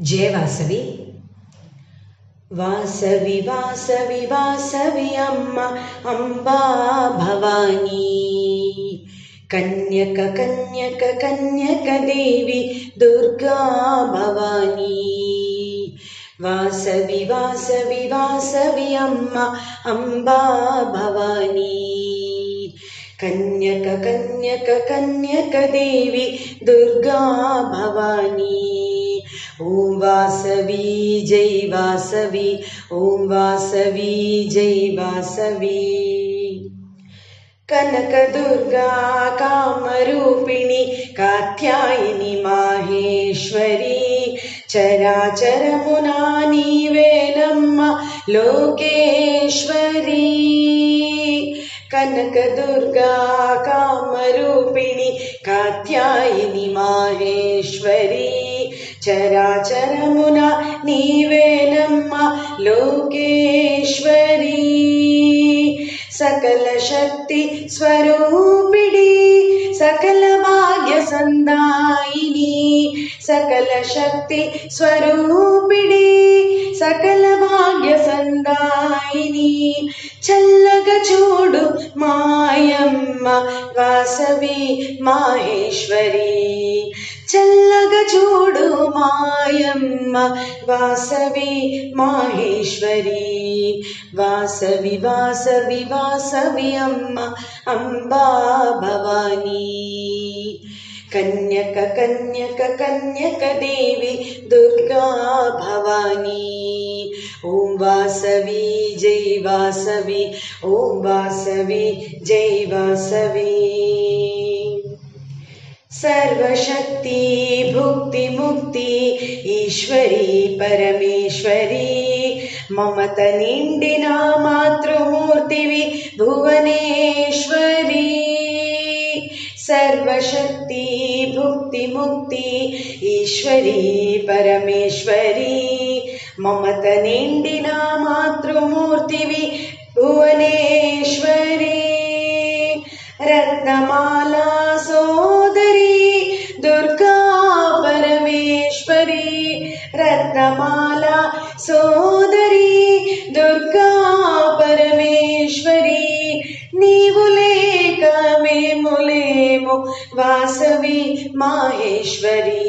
जय वासवि। वासवि वासवि वासवि अम्मा अम्बा भवानी। कन्यक कन्यक कन्यकदेवी दुर्गा भवानी। वासवि वासवि वासवि अम्मा अम्बा भवानी। कन्यक कन्यक कन्यकदेवी दुर्गा भवानी ఓం వాసవి జై వాసవి ఓం వాసవి జై వాసవి. కనకదుర్గా కామరూపిణి కాత్యాయిని మాహేశ్వరి చరాచరమునా నీవేనమ్మ లోకేశ్వరీ. కనకదుర్గా కామరూపిణి కాత్యాయిని మాహేశ్వరీ. చరాచరమున నీవేనమ్మ లోకేశ్వరీ. సకల శక్తి స్వరూపిడి సకల భాగ్య సందాయిని సకల శక్తి స్వరూపిడి సకల భాగ్య సందాయిని. చల్లగ చూడు మాయమ్మ వాసవి మాహేశ్వరీ. వాసవి వాసవి వాసవి అమ్మ అంబా భవానీ కన్యక కన్యక కన్యక దేవి దుర్గా భవానీ ఓం వాసవి జై వాసవి ఓం వాసవి జై వాసవి सर्वशक्ति भुक्तिमुक्ति ईश्वरी परमेश्वरी। ममत निण्डिना मातृमूर्तिवि भुवनेश्वरी। सर्वशक्ति भुक्तिमुक्ति ईश्वरी परमेश्वरी। ममत निण्डिना मातृमूर्तिवि भुवनेश्वरी రత్నమాల సోదరి దుర్గా పరమేశ్వరి నీవు లేక మేము లేము వాసవి మాహేశ్వరి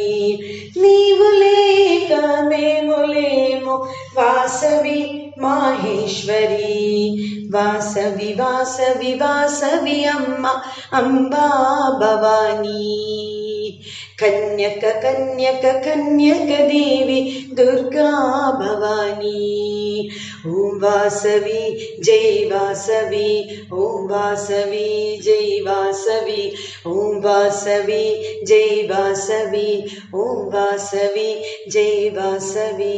నీవు లేక మేము లేము వాసవి మాహేశ్వరి వాసవి వాసవి వాసవి అమ్మ అంబా భవానీ ಕನ್ಯಕ ಕನ್ಯಕ ಕನ್ಯಕ ದೇವಿ ದುರ್ಗಾ ಭವಾನಿ ಓಂ ವಾಸವಿ ಜೈ ವಾಸವಿ ಓಂ ವಾಸವಿ ಜೈ ವಾಸವಿ ಓಂ ವಾಸವಿ ಜೈ ವಾಸವಿ ಓಂ ವಾಸವಿ ಜೈ ವಾಸವಿ